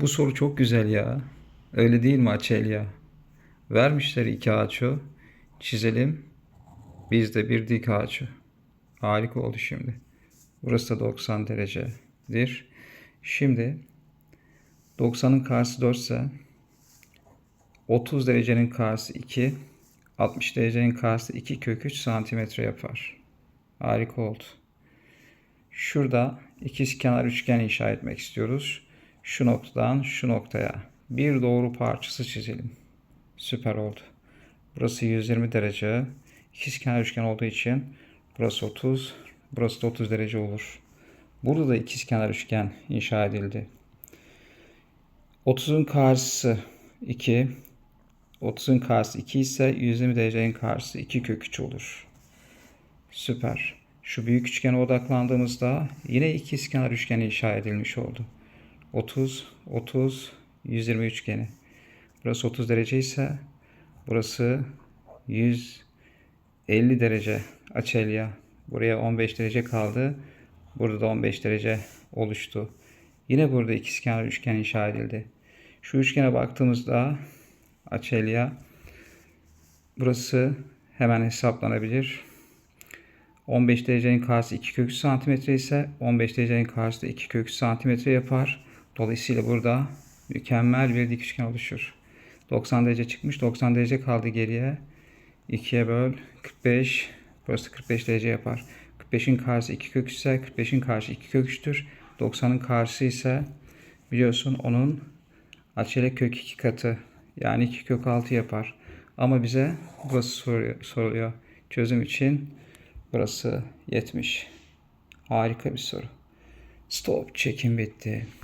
Bu soru çok güzel ya. Öyle değil mi Açelya? Vermişler iki ağaçı. Çizelim. Biz de bir dik ağaçı. Harika oldu şimdi. Burası da 90 derecedir. Şimdi 90'ın karşısı 4 ise 30 derecenin karşısı 2, 60 derecenin karşısı 2 kök 3 santimetre yapar. Harika oldu. Şurada ikizkenar üçgen inşa etmek istiyoruz. Şu noktadan şu noktaya bir doğru parçası çizelim. Süper oldu. Burası 120 derece. İkizkenar üçgen olduğu için burası 30, burası da 30 derece olur. Burada da ikizkenar üçgen inşa edildi. 30'un karşısı 2, 30'un karşısı 2 ise 120 derecenin karşısı 2 kök 3 olur. Süper. Şu büyük üçgene odaklandığımızda yine ikizkenar üçgen inşa edilmiş oldu. 30, 30, 120 üçgeni. Burası 30 derece ise burası 150 derece açelya. Buraya 15 derece kaldı. Burada da 15 derece oluştu. Yine burada ikizkenar üçgen inşa edildi. Şu üçgene baktığımızda açelya burası hemen hesaplanabilir. 15 derecenin karşısı 2 kök 3 santimetre ise 15 derecenin karşısı 2 kök 3 santimetre yapar. Dolayısıyla burada mükemmel bir dik oluşur. 90 derece çıkmış. 90 derece kaldı geriye. 2'ye böl. 45. Burası 45 derece yapar. 45'in karşısı 2 kök 3 ise 45'in karşısı 2 kök 3'tür. 90'ın karşısı ise biliyorsun onun açıyla kök 2 katı. Yani 2 kök 6 yapar. Ama bize burası soruyor, soruluyor. Çözüm için burası 70. Harika bir soru. Stop çekim bitti.